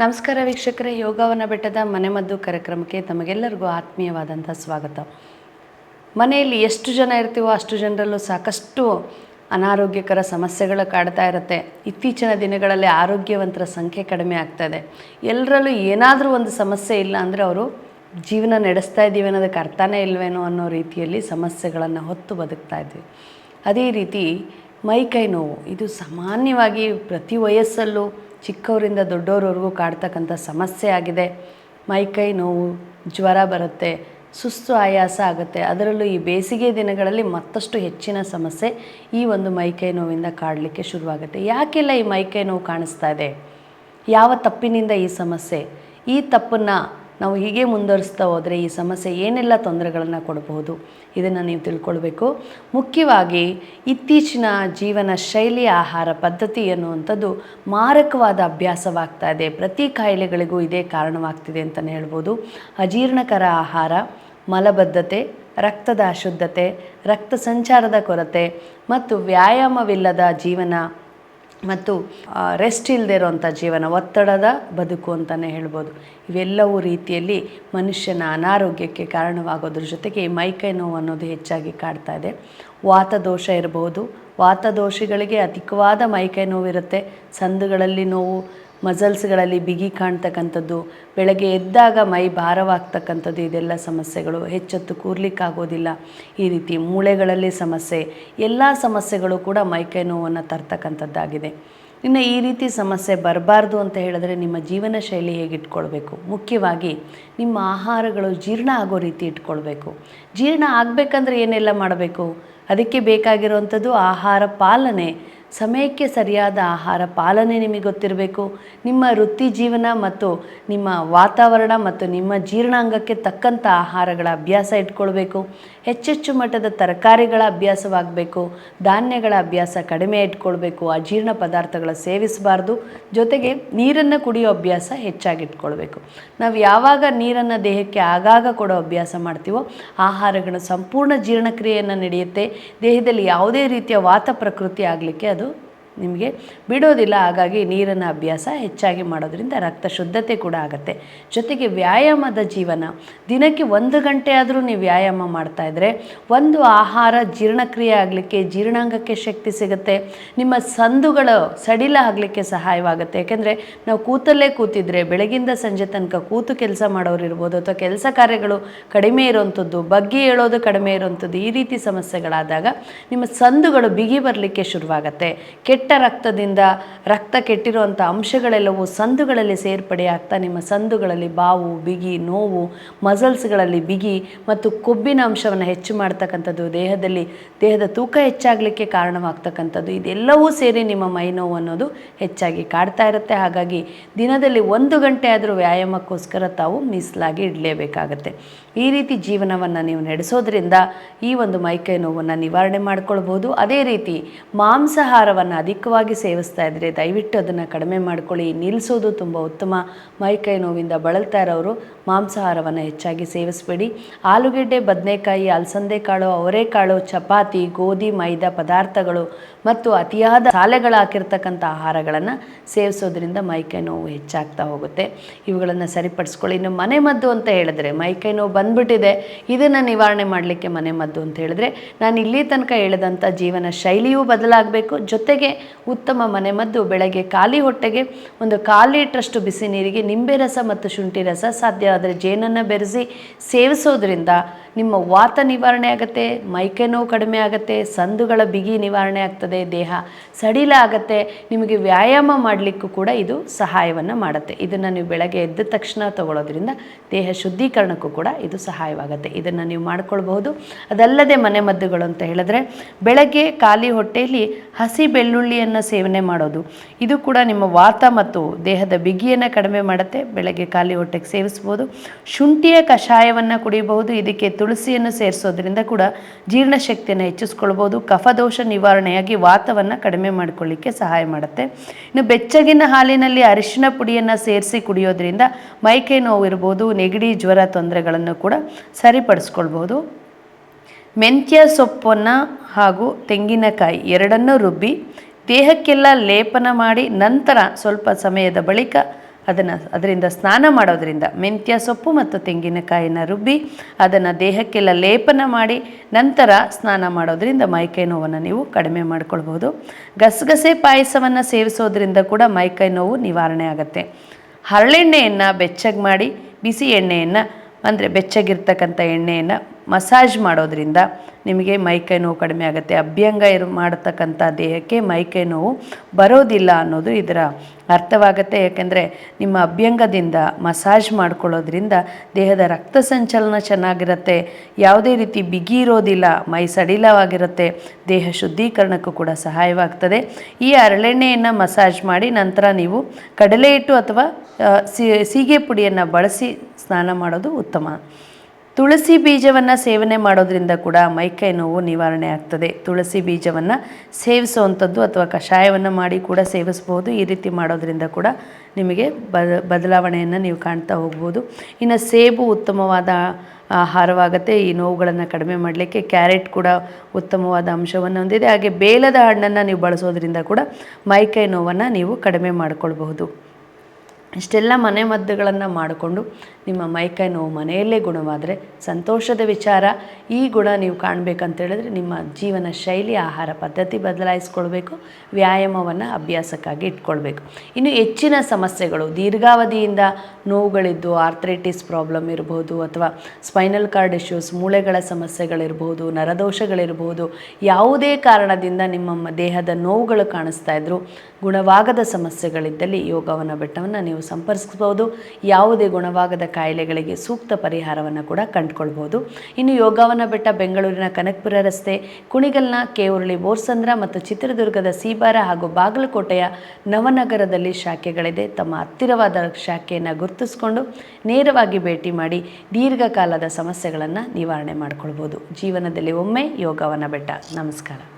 ನಮಸ್ಕಾರ ವೀಕ್ಷಕರೇ. ಯೋಗವನ ಬೆಟ್ಟದ ಮನೆಮದ್ದು ಕಾರ್ಯಕ್ರಮಕ್ಕೆ ತಮಗೆಲ್ಲರಿಗೂ ಆತ್ಮೀಯವಾದಂಥ ಸ್ವಾಗತ. ಮನೆಯಲ್ಲಿ ಎಷ್ಟು ಜನ ಇರ್ತೀವೋ ಅಷ್ಟು ಜನರಲ್ಲೂ ಸಾಕಷ್ಟು ಅನಾರೋಗ್ಯಕರ ಸಮಸ್ಯೆಗಳು ಕಾಡ್ತಾ ಇರುತ್ತೆ. ಇತ್ತೀಚಿನ ದಿನಗಳಲ್ಲಿ ಆರೋಗ್ಯವಂತರ ಸಂಖ್ಯೆ ಕಡಿಮೆ ಆಗ್ತಾ ಇದೆ. ಎಲ್ಲರಲ್ಲೂ ಏನಾದರೂ ಒಂದು ಸಮಸ್ಯೆ ಇಲ್ಲ ಅಂದರೆ ಅವರು ಜೀವನ ನಡೆಸ್ತಾ ಇದ್ದೀವಿ ಅನ್ನೋದಕ್ಕೆ ಅರ್ಥನೇ ಇಲ್ವೇನೋ ಅನ್ನೋ ರೀತಿಯಲ್ಲಿ ಸಮಸ್ಯೆಗಳನ್ನು ಹೊತ್ತು ಬದುಕ್ತಾ ಇದ್ವಿ. ಅದೇ ರೀತಿ ಮೈಕೈ ನೋವು, ಇದು ಸಾಮಾನ್ಯವಾಗಿ ಪ್ರತಿ ವಯಸ್ಸಲ್ಲೂ ಚಿಕ್ಕವರಿಂದ ದೊಡ್ಡವರವರೆಗೂ ಕಾಡ್ತಕ್ಕಂಥ ಸಮಸ್ಯೆ ಆಗಿದೆ. ಮೈಕೈ ನೋವು, ಜ್ವರ ಬರುತ್ತೆ, ಸುಸ್ತು ಆಯಾಸ ಆಗುತ್ತೆ. ಅದರಲ್ಲೂ ಈ ಬೇಸಿಗೆ ದಿನಗಳಲ್ಲಿ ಮತ್ತಷ್ಟು ಹೆಚ್ಚಿನ ಸಮಸ್ಯೆ ಈ ಒಂದು ಮೈಕೈ ನೋವಿಂದ ಕಾಡಲಿಕ್ಕೆ ಶುರುವಾಗುತ್ತೆ. ಯಾಕೆಲ್ಲ ಈ ಮೈಕೈ ನೋವು ಕಾಣಿಸ್ತಾ ಇದೆ? ಯಾವ ತಪ್ಪಿನಿಂದ ಈ ಸಮಸ್ಯೆ? ಈ ತಪ್ಪನ್ನು ನಾವು ಹೀಗೆ ಮುಂದುವರಿಸ್ತಾ ಹೋದರೆ ಈ ಸಮಸ್ಯೆ ಏನೆಲ್ಲ ತೊಂದರೆಗಳನ್ನು ಕೊಡಬಹುದು? ಇದನ್ನು ನೀವು ತಿಳ್ಕೊಳ್ಬೇಕು. ಮುಖ್ಯವಾಗಿ ಇತ್ತೀಚಿನ ಜೀವನ ಶೈಲಿ, ಆಹಾರ ಪದ್ಧತಿ ಅನ್ನುವಂಥದ್ದು ಮಾರಕವಾದ ಅಭ್ಯಾಸವಾಗ್ತಾ ಇದೆ. ಪ್ರತಿ ಕಾಯಿಲೆಗಳಿಗೂ ಇದೇ ಕಾರಣವಾಗ್ತಿದೆ ಅಂತಲೇ ಹೇಳ್ಬೋದು. ಅಜೀರ್ಣಕರ ಆಹಾರ, ಮಲಬದ್ಧತೆ, ರಕ್ತದ ಅಶುದ್ಧತೆ, ರಕ್ತ ಸಂಚಾರದ ಕೊರತೆ ಮತ್ತು ವ್ಯಾಯಾಮವಿಲ್ಲದ ಜೀವನ ಮತ್ತು ರೆಸ್ಟ್ ಇಲ್ಲದೆ ಇರೋವಂಥ ಜೀವನ, ಒತ್ತಡದ ಬದುಕು ಅಂತಲೇ ಹೇಳ್ಬೋದು. ಇವೆಲ್ಲವೂ ರೀತಿಯಲ್ಲಿ ಮನುಷ್ಯನ ಅನಾರೋಗ್ಯಕ್ಕೆ ಕಾರಣವಾಗೋದ್ರ ಜೊತೆಗೆ ಮೈಕೈ ನೋವು ಅನ್ನೋದು ಹೆಚ್ಚಾಗಿ ಕಾಡ್ತಾ ಇದೆ. ವಾತದೋಷ ಇರಬಹುದು ವಾತದೋಷಗಳಿಗೆ ಅಧಿಕವಾದ ಮೈಕೈ ನೋವಿರುತ್ತೆ. ಸಂದುಗಳಲ್ಲಿ ನೋವು ಮಸಲ್ಸ್ಗಳಲ್ಲಿ ಬಿಗಿ ಕಾಣ್ತಕ್ಕಂಥದ್ದು, ಬೆಳಗ್ಗೆ ಎದ್ದಾಗ ಮೈ ಭಾರವಾಗ್ತಕ್ಕಂಥದ್ದು, ಇದೆಲ್ಲ ಸಮಸ್ಯೆಗಳು. ಹೆಚ್ಚೊತ್ತು ಕೂರ್ಲಿಕ್ಕಾಗೋದಿಲ್ಲ. ಈ ರೀತಿ ಮೂಳೆಗಳಲ್ಲಿ ಸಮಸ್ಯೆ. ಎಲ್ಲ ಸಮಸ್ಯೆಗಳು ಕೂಡ ಮೈಕೈ ನೋವನ್ನು ತರ್ತಕ್ಕಂಥದ್ದಾಗಿದೆ. ಇನ್ನು ಈ ರೀತಿ ಸಮಸ್ಯೆ ಬರಬಾರ್ದು ಅಂತ ಹೇಳಿದ್ರೆ ನಿಮ್ಮ ಜೀವನ ಶೈಲಿ ಹೇಗೆ ಇಟ್ಕೊಳ್ಬೇಕು? ಮುಖ್ಯವಾಗಿ ನಿಮ್ಮ ಆಹಾರಗಳು ಜೀರ್ಣ ಆಗೋ ರೀತಿ ಇಟ್ಕೊಳ್ಬೇಕು. ಜೀರ್ಣ ಆಗಬೇಕಂದ್ರೆ ಏನೆಲ್ಲ ಮಾಡಬೇಕು? ಅದಕ್ಕೆ ಬೇಕಾಗಿರುವಂಥದ್ದು ಆಹಾರ ಪಾಲನೆ. ಸಮಯಕ್ಕೆ ಸರಿಯಾದ ಆಹಾರ ಪಾಲನೆ ನಿಮಗೆ ಗೊತ್ತಿರಬೇಕು. ನಿಮ್ಮ ವೃತ್ತಿ ಜೀವನ ಮತ್ತು ನಿಮ್ಮ ವಾತಾವರಣ ಮತ್ತು ನಿಮ್ಮ ಜೀರ್ಣಾಂಗಕ್ಕೆ ತಕ್ಕಂಥ ಆಹಾರಗಳ ಅಭ್ಯಾಸ ಇಟ್ಕೊಳ್ಬೇಕು. ಹೆಚ್ಚೆಚ್ಚು ಮಟ್ಟದ ತರಕಾರಿಗಳ ಅಭ್ಯಾಸವಾಗಬೇಕು. ಧಾನ್ಯಗಳ ಅಭ್ಯಾಸ ಕಡಿಮೆ ಇಟ್ಕೊಳ್ಬೇಕು. ಅಜೀರ್ಣ ಪದಾರ್ಥಗಳ ಸೇವಿಸಬಾರ್ದು. ಜೊತೆಗೆ ನೀರನ್ನು ಕುಡಿಯೋ ಅಭ್ಯಾಸ ಹೆಚ್ಚಾಗಿಟ್ಕೊಳ್ಬೇಕು ನಾವು ಯಾವಾಗ ನೀರನ್ನು ದೇಹಕ್ಕೆ ಆಗಾಗ ಕೊಡೋ ಅಭ್ಯಾಸ ಮಾಡ್ತೀವೋ, ಆಹಾರಗಳ ಸಂಪೂರ್ಣ ಜೀರ್ಣಕ್ರಿಯೆಯನ್ನು ನಡೆಯುತ್ತೆ. ದೇಹದಲ್ಲಿ ಯಾವುದೇ ರೀತಿಯ ವಾತ ಪ್ರಕೃತಿ ಆಗಲಿಕ್ಕೆ ಅದು ನಿಮಗೆ ಬಿಡೋದಿಲ್ಲ. ಹಾಗಾಗಿ ನೀರನ್ನು ಅಭ್ಯಾಸ ಹೆಚ್ಚಾಗಿ ಮಾಡೋದ್ರಿಂದ ರಕ್ತ ಶುದ್ಧತೆ ಕೂಡ ಆಗುತ್ತೆ. ಜೊತೆಗೆ ವ್ಯಾಯಾಮದ ಜೀವನ. ದಿನಕ್ಕೆ ಒಂದು ಗಂಟೆ ಆದರೂ ನೀವು ವ್ಯಾಯಾಮ ಮಾಡ್ತಾ ಇದ್ರೆ ಒಂದು ಆಹಾರ ಜೀರ್ಣಕ್ರಿಯೆ ಆಗಲಿಕ್ಕೆ, ಜೀರ್ಣಾಂಗಕ್ಕೆ ಶಕ್ತಿ ಸಿಗುತ್ತೆ. ನಿಮ್ಮ ಸಂದುಗಳು ಸಡಿಲ ಆಗಲಿಕ್ಕೆ ಸಹಾಯವಾಗುತ್ತೆ. ಯಾಕೆಂದರೆ ನಾವು ಕೂತಲ್ಲೇ ಕೂತಿದ್ರೆ, ಬೆಳಗಿಂದ ಸಂಜೆ ತನಕ ಕೂತು ಕೆಲಸ ಮಾಡೋರು ಇರ್ಬೋದು ಅಥವಾ ಕೆಲಸ ಕಾರ್ಯಗಳು ಕಡಿಮೆ ಇರೋವಂಥದ್ದು ಬಗ್ಗೆ ಹೇಳೋದು ಕಡಿಮೆ ಇರೋವಂಥದ್ದು ಈ ರೀತಿ ಸಮಸ್ಯೆಗಳಾದಾಗ ನಿಮ್ಮ ಸಂದುಗಳು ಬಿಗಿ ಬರಲಿಕ್ಕೆ ಶುರುವಾಗುತ್ತೆ. ಕೆಟ್ಟ ರಕ್ತದಿಂದ ರಕ್ತ ಕೆಟ್ಟಿರುವಂಥ ಅಂಶಗಳೆಲ್ಲವೂ ಸಂದುಗಳಲ್ಲಿ ಸೇರ್ಪಡೆ ಆಗ್ತಾ ನಿಮ್ಮ ಸಂದುಗಳಲ್ಲಿ ಬಾವು, ಬಿಗಿ, ನೋವು, ಮಸಲ್ಸ್ಗಳಲ್ಲಿ ಬಿಗಿ ಮತ್ತು ಕೊಬ್ಬಿನ ಅಂಶವನ್ನು ಹೆಚ್ಚು ಮಾಡ್ತಕ್ಕಂಥದ್ದು ದೇಹದಲ್ಲಿ, ದೇಹದ ತೂಕ ಹೆಚ್ಚಾಗಲಿಕ್ಕೆ ಕಾರಣವಾಗ್ತಕ್ಕಂಥದ್ದು. ಇದೆಲ್ಲವೂ ಸೇರಿ ನಿಮ್ಮ ಮೈ ನೋವು ಅನ್ನೋದು ಹೆಚ್ಚಾಗಿ ಕಾಡ್ತಾ ಇರುತ್ತೆ. ಹಾಗಾಗಿ ದಿನದಲ್ಲಿ ಒಂದು ಗಂಟೆ ಆದರೂ ವ್ಯಾಯಾಮಕ್ಕೋಸ್ಕರ ತಾವು ಮೀಸಲಾಗಿ ಇಡಲೇಬೇಕಾಗತ್ತೆ. ಈ ರೀತಿ ಜೀವನವನ್ನು ನೀವು ನಡೆಸೋದ್ರಿಂದ ಈ ಒಂದು ಮೈಕೈ ನೋವನ್ನು ನಿವಾರಣೆ ಮಾಡ್ಕೊಳ್ಬೋದು. ಅದೇ ರೀತಿ ಮಾಂಸಾಹಾರವನ್ನು ಅಧಿಕವಾಗಿ ಸೇವಿಸ್ತಾ ಇದ್ದರೆ ದಯವಿಟ್ಟು ಅದನ್ನು ಕಡಿಮೆ ಮಾಡ್ಕೊಳ್ಳಿ. ನಿಲ್ಲಿಸೋದು ತುಂಬ ಉತ್ತಮ. ಮೈಕೈ ನೋವಿಂದ ಬಳಲ್ತಾ ಇರೋರು ಮಾಂಸಾಹಾರವನ್ನು ಹೆಚ್ಚಾಗಿ ಸೇವಿಸಬೇಡಿ. ಆಲೂಗೆಡ್ಡೆ, ಬದನೆಕಾಯಿ, ಅಲಸಂದೆ ಕಾಳು ಅವರೆಕಾಳು ಚಪಾತಿ, ಗೋಧಿ, ಮೈದಾ ಪದಾರ್ಥಗಳು ಮತ್ತು ಅತಿಯಾದ ಸಾಲೆಗಳು ಹಾಕಿರ್ತಕ್ಕಂಥ ಆಹಾರಗಳನ್ನು ಸೇವಿಸೋದ್ರಿಂದ ಮೈಕೈ ನೋವು ಹೆಚ್ಚಾಗ್ತಾ ಹೋಗುತ್ತೆ. ಇವುಗಳನ್ನು ಸರಿಪಡಿಸ್ಕೊಳ್ಳಿ. ಇನ್ನು ಮನೆ ಮದ್ದು ಅಂತ ಹೇಳಿದ್ರೆ ಮೈಕೈ ನೋವು ಬಂದ್ಬಿಟ್ಟಿದೆ. ಇದನ್ನು ನಿವಾರಣೆ ಮಾಡಲಿಕ್ಕೆ ಮನೆ ಮದ್ದು ಅಂತ ಹೇಳಿದ್ರೆ, ನಾನು ಇಲ್ಲಿ ತನಕ ಹೇಳಿದಂಥ ಜೀವನ ಶೈಲಿಯೂ ಬದಲಾಗಬೇಕು. ಜೊತೆಗೆ ಉತ್ತಮ ಮನೆಮದ್ದು ಬೆಳಗ್ಗೆ ಖಾಲಿ ಹೊಟ್ಟೆಗೆ, ಒಂದು ಕಾಲು ಲೀಟ್ರಷ್ಟು ಬಿಸಿ ನೀರಿಗೆ ನಿಂಬೆ ರಸ ಮತ್ತು ಶುಂಠಿ ರಸ ಸಾಧ್ಯವಾದರೆ ಜೇನನ್ನು ಬೆರೆಸಿ ಸೇವಿಸೋದ್ರಿಂದ ನಿಮ್ಮ ವಾತ ನಿವಾರಣೆ ಆಗುತ್ತೆ, ಮೈಕೆ ನೋವು ಕಡಿಮೆ ಆಗುತ್ತೆ, ಸಂದುಗಳ ಬಿಗಿ ನಿವಾರಣೆ ಆಗ್ತದೆ, ದೇಹ ಸಡಿಲ ಆಗುತ್ತೆ, ನಿಮಗೆ ವ್ಯಾಯಾಮ ಮಾಡಲಿಕ್ಕೂ ಕೂಡ ಇದು ಸಹಾಯವನ್ನು ಮಾಡುತ್ತೆ. ಇದನ್ನು ನೀವು ಬೆಳಗ್ಗೆ ಎದ್ದ ತಕ್ಷಣ ತಗೊಳ್ಳೋದ್ರಿಂದ ದೇಹ ಶುದ್ಧೀಕರಣಕ್ಕೂ ಕೂಡ ಇದು ಸಹಾಯವಾಗುತ್ತೆ. ಇದನ್ನು ನೀವು ಮಾಡ್ಕೊಳ್ಬಹುದು. ಅದಲ್ಲದೆ ಮನೆಮದ್ದುಗಳು ಅಂತ ಹೇಳಿದ್ರೆ, ಬೆಳಗ್ಗೆ ಖಾಲಿ ಹೊಟ್ಟೆಯಲ್ಲಿ ಹಸಿ ಬೆಳ್ಳುಳ್ಳಿಯನ್ನು ಸೇವನೆ ಮಾಡೋದು, ಇದು ಕೂಡ ನಿಮ್ಮ ವಾತ ಮತ್ತು ದೇಹದ ಬಿಗಿಯನ್ನು ಕಡಿಮೆ ಮಾಡುತ್ತೆ. ಬೆಳಗ್ಗೆ ಖಾಲಿ ಹೊಟ್ಟೆಗೆ ಸೇವಿಸ್ಬೋದು. ಶುಂಠಿಯ ಕಷಾಯವನ್ನು ಕುಡಿಯಬಹುದು. ಇದಕ್ಕೆ ತುಳಸಿಯನ್ನು ಸೇರಿಸೋದ್ರಿಂದ ಕೂಡ ಜೀರ್ಣಶಕ್ತಿಯನ್ನು ಹೆಚ್ಚಿಸ್ಕೊಳ್ಬೋದು, ಕಫದೋಷ ನಿವಾರಣೆಯಾಗಿ ವಾತವನ್ನು ಕಡಿಮೆ ಮಾಡಿಕೊಳ್ಳಿಕ್ಕೆ ಸಹಾಯ ಮಾಡುತ್ತೆ. ಇನ್ನು ಬೆಚ್ಚಗಿನ ಹಾಲಿನಲ್ಲಿ ಅರಿಶಿನ ಪುಡಿಯನ್ನು ಸೇರಿಸಿ ಕುಡಿಯೋದ್ರಿಂದ ಮೈಕೈ ನೋವು ಇರ್ಬೋದು ನೆಗಡಿ, ಜ್ವರ ತೊಂದರೆಗಳನ್ನು ಕೂಡ ಸರಿಪಡಿಸ್ಕೊಳ್ಬೋದು. ಮೆಂತ್ಯ ಸೊಪ್ಪನ್ನು ಹಾಗೂ ತೆಂಗಿನಕಾಯಿ ಎರಡನ್ನೂ ರುಬ್ಬಿ, ದೇಹಕ್ಕೆಲ್ಲ ಲೇಪನ ಮಾಡಿ ನಂತರ ಸ್ವಲ್ಪ ಸಮಯದ ಬಳಿಕ ಅದನ್ನು ಅದರಿಂದ ಸ್ನಾನ ಮಾಡೋದರಿಂದ ಮೆಂತ್ಯ, ಸೊಪ್ಪು ಮತ್ತು ತೆಂಗಿನಕಾಯಿನ ರುಬ್ಬಿ ಅದನ್ನು ದೇಹಕ್ಕೆಲ್ಲ ಲೇಪನ ಮಾಡಿ ನಂತರ ಸ್ನಾನ ಮಾಡೋದರಿಂದ ಮೈಕೈ ನೋವನ್ನು ನೀವು ಕಡಿಮೆ ಮಾಡಿಕೊಳ್ಬೋದು ಗಸಗಸೆ ಪಾಯಸವನ್ನು ಸೇವಿಸೋದ್ರಿಂದ ಕೂಡ ಮೈಕೈ ನೋವು ನಿವಾರಣೆ ಆಗುತ್ತೆ. ಹರಳೆಣ್ಣೆಯನ್ನು ಬೆಚ್ಚಗೆ ಮಾಡಿ, ಬಿಸಿ ಎಣ್ಣೆಯನ್ನು, ಅಂದರೆ ಬೆಚ್ಚಗಿರ್ತಕ್ಕಂಥ ಎಣ್ಣೆಯನ್ನು ಮಸಾಜ್ ಮಾಡೋದ್ರಿಂದ ನಿಮಗೆ ಮೈಕೈ ನೋವು ಕಡಿಮೆ ಆಗುತ್ತೆ. ಅಭ್ಯಂಗ ಇರು ಮಾಡತಕ್ಕಂಥ ದೇಹಕ್ಕೆ ಮೈಕೈ ನೋವು ಬರೋದಿಲ್ಲ ಅನ್ನೋದು ಇದರ ಅರ್ಥವಾಗುತ್ತೆ. ಯಾಕೆಂದರೆ ನಿಮ್ಮ ಅಭ್ಯಂಗದಿಂದ ಮಸಾಜ್ ಮಾಡ್ಕೊಳ್ಳೋದ್ರಿಂದ ದೇಹದ ರಕ್ತ ಸಂಚಲನ ಚೆನ್ನಾಗಿರುತ್ತೆ. ಯಾವುದೇ ರೀತಿ ಬಿಗಿ ಇರೋದಿಲ್ಲ, ಮೈ ಸಡಿಲವಾಗಿರುತ್ತೆ, ದೇಹ ಶುದ್ಧೀಕರಣಕ್ಕೂ ಕೂಡ ಸಹಾಯವಾಗ್ತದೆ. ಈ ಅರಳೆಣ್ಣೆಯನ್ನು ಮಸಾಜ್ ಮಾಡಿ ನಂತರ ನೀವು ಕಡಲೆ ಹಿಟ್ಟು ಅಥವಾ ಸೀಗೆ ಪುಡಿಯನ್ನು ಬಳಸಿ ಸ್ನಾನ ಮಾಡೋದು ಉತ್ತಮ. ತುಳಸಿ ಬೀಜವನ್ನು ಸೇವನೆ ಮಾಡೋದ್ರಿಂದ ಕೂಡ ಮೈಕೈ ನೋವು ನಿವಾರಣೆ ಆಗ್ತದೆ. ತುಳಸಿ ಬೀಜವನ್ನು ಸೇವಿಸುವಂಥದ್ದು ಅಥವಾ ಕಷಾಯವನ್ನು ಮಾಡಿ ಕೂಡ ಸೇವಿಸ್ಬೋದು. ಈ ರೀತಿ ಮಾಡೋದ್ರಿಂದ ಕೂಡ ನಿಮಗೆ ಬದ ಬದಲಾವಣೆಯನ್ನು ನೀವು ಕಾಣ್ತಾ ಹೋಗ್ಬೋದು. ಇನ್ನು ಸೇಬು ಉತ್ತಮವಾದ ಆಹಾರವಾಗುತ್ತೆ. ಈ ನೋವುಗಳನ್ನು ಕಡಿಮೆ ಮಾಡಲಿಕ್ಕೆ ಕ್ಯಾರೆಟ್ ಕೂಡ ಉತ್ತಮವಾದ ಅಂಶವನ್ನು ಹೊಂದಿದೆ. ಹಾಗೆ ಬೇಲದ ಹಣ್ಣನ್ನು ನೀವು ಬಳಸೋದ್ರಿಂದ ಕೂಡ ಮೈಕೈ ನೋವನ್ನು ನೀವು ಕಡಿಮೆ ಮಾಡಿಕೊಳ್ಬಹುದು. ಇಷ್ಟೆಲ್ಲ ಮನೆ ಮದ್ದುಗಳನ್ನು ಮಾಡಿಕೊಂಡು ನಿಮ್ಮ ಮೈಕೈ ನೋವು ಮನೆಯಲ್ಲೇ ಗುಣವಾದರೆ ಸಂತೋಷದ ವಿಚಾರ. ಈ ಗುಣ ನೀವು ಕಾಣಬೇಕಂತ ಹೇಳಿದ್ರೆ ನಿಮ್ಮ ಜೀವನ ಶೈಲಿ, ಆಹಾರ ಪದ್ಧತಿ ಬದಲಾಯಿಸ್ಕೊಳ್ಬೇಕು, ವ್ಯಾಯಾಮವನ್ನು ಅಭ್ಯಾಸಕ್ಕಾಗಿ ಇಟ್ಕೊಳ್ಬೇಕು. ಇನ್ನು ಹೆಚ್ಚಿನ ಸಮಸ್ಯೆಗಳು, ದೀರ್ಘಾವಧಿಯಿಂದ ನೋವುಗಳಿದ್ದು, ಆರ್ಥ್ರೈಟಿಸ್ ಪ್ರಾಬ್ಲಮ್ ಇರ್ಬೋದು ಅಥವಾ ಸ್ಪೈನಲ್ ಕಾರ್ಡ್ ಇಶ್ಯೂಸ್, ಮೂಳೆಗಳ ಸಮಸ್ಯೆಗಳಿರ್ಬೋದು, ನರದೋಷಗಳಿರ್ಬೋದು, ಯಾವುದೇ ಕಾರಣದಿಂದ ನಿಮ್ಮ ದೇಹದ ನೋವುಗಳು ಕಾಣಿಸ್ತಾ ಇದ್ದರೂ ಗುಣವಾಗದ ಸಮಸ್ಯೆಗಳಿದ್ದಲ್ಲಿ ಯೋಗವನ್ನು ಬೆಟ್ಟವನ್ನು ನೀವು ಸಂಪರ್ಕಿಸ್ಬೋದು ಯಾವುದೇ ಗುಣವಾಗದ ಕಾಯಿಲೆಗಳಿಗೆ ಸೂಕ್ತ ಪರಿಹಾರವನ್ನು ಕೂಡ ಕಂಡುಕೊಳ್ಬೋದು. ಇನ್ನು ಯೋಗವನ ಬೆಟ್ಟ ಬೆಂಗಳೂರಿನ ಕನಕಪುರ ರಸ್ತೆ, ಕುಣಿಗಲ್ನ ಕೇವರಳಿ ಬೋರ್ಸಂದ್ರ ಮತ್ತು ಚಿತ್ರದುರ್ಗದ ಸೀಬಾರ ಹಾಗೂ ಬಾಗಲಕೋಟೆಯ ನವನಗರದಲ್ಲಿ ಶಾಖೆಗಳಿದೆ. ತಮ್ಮ ಹತ್ತಿರವಾದ ಶಾಖೆಯನ್ನು ಗುರುತಿಸಿಕೊಂಡು ನೇರವಾಗಿ ಭೇಟಿ ಮಾಡಿ ದೀರ್ಘಕಾಲದ ಸಮಸ್ಯೆಗಳನ್ನು ನಿವಾರಣೆ ಮಾಡಿಕೊಳ್ಬೋದು. ಜೀವನದಲ್ಲಿ ಒಮ್ಮೆ ಯೋಗವನ ಬೆಟ್ಟ. ನಮಸ್ಕಾರ.